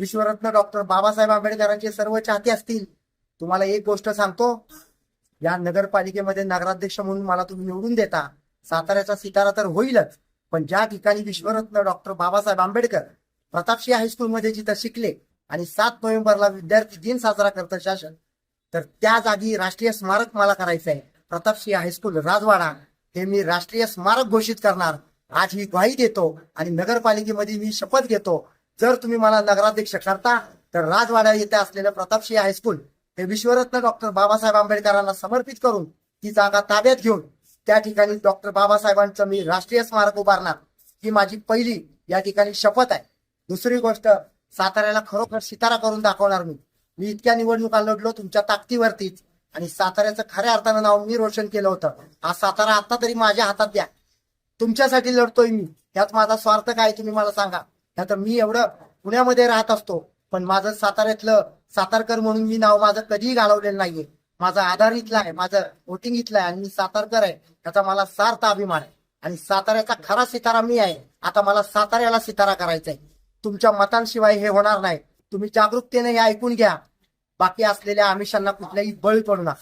विश्वरत्न doctor Babasaheb आंबेडकरांचे सर्व चाहते असतील. तुम्हाला एक गोष्ट सांगतो. या नगरपालिकेमध्ये नगराध्यक्ष म्हणून मला तुम्ही निवडून देता. साताऱ्याचा सितारा तर होईलच. पण ज्या ठिकाणी विश्वरत्न डॉक्टर बाबासाहेब आंबेडकर प्रतापशी हायस्कूलमध्ये जिथं शिकले आणि सात नोव्हेंबरला विद्यार्थी दिन साजरा करतं शासन तर त्या जागी राष्ट्रीय स्मारक मला करायचं आहे प्रतापसिंह हायस्कूल राजवाडा. हे मी राष्ट्रीय स्मारक घोषित करणार. आज ही ग्वाही देतो आणि नगरपालिकेमध्ये मी शपथ घेतो. जर तुम्ही मला नगराध्यक्ष करता तर राजवाडा येथे असलेलं प्रतापशी हायस्कूल हे विश्वरत्न डॉक्टर बाबासाहेब आंबेडकरांना समर्पित करून ती जागा ताब्यात घेऊन त्या ठिकाणी डॉक्टर बाबासाहेबांचं मी राष्ट्रीय स्मारक उभारणार. ही माझी पहिली या ठिकाणी शपथ आहे. दुसरी गोष्ट साताऱ्याला खरोखर सितारा करून दाखवणार मी. मी इतक्या निवडणुका लढलो तुमच्या ताकदीवरतीच आणि साताऱ्याचं खऱ्या अर्थानं नाव मी रोशन केलं होतं. हा सातारा आता तरी माझ्या हातात द्या. तुमच्यासाठी लढतोय मी. यात माझा स्वार्थ काय तुम्ही मला सांगा. नाहीतर मी एवढं पुण्यामध्ये राहत असतो. पण माझं साताऱ्यातलं सातारकर म्हणून मी नाव माझं कधीही घालवलेलं नाहीये. माझा आधार इथला आहे माझं वोटिंग इथलं आहे आणि मी सातारकर आहे. त्याचा मला सार्थ अभिमान आहे. आणि साताऱ्याचा खरा सितारा मी आहे. आता मला साताऱ्याला सितारा करायचा आहे तुमच्या मतांशिवाय हे होणार नाही. तुम्ही जागरूकतेने हे ऐकून घ्या. बाकी असलेल्या आमिषांना कुठल्याही बळी पडू नका.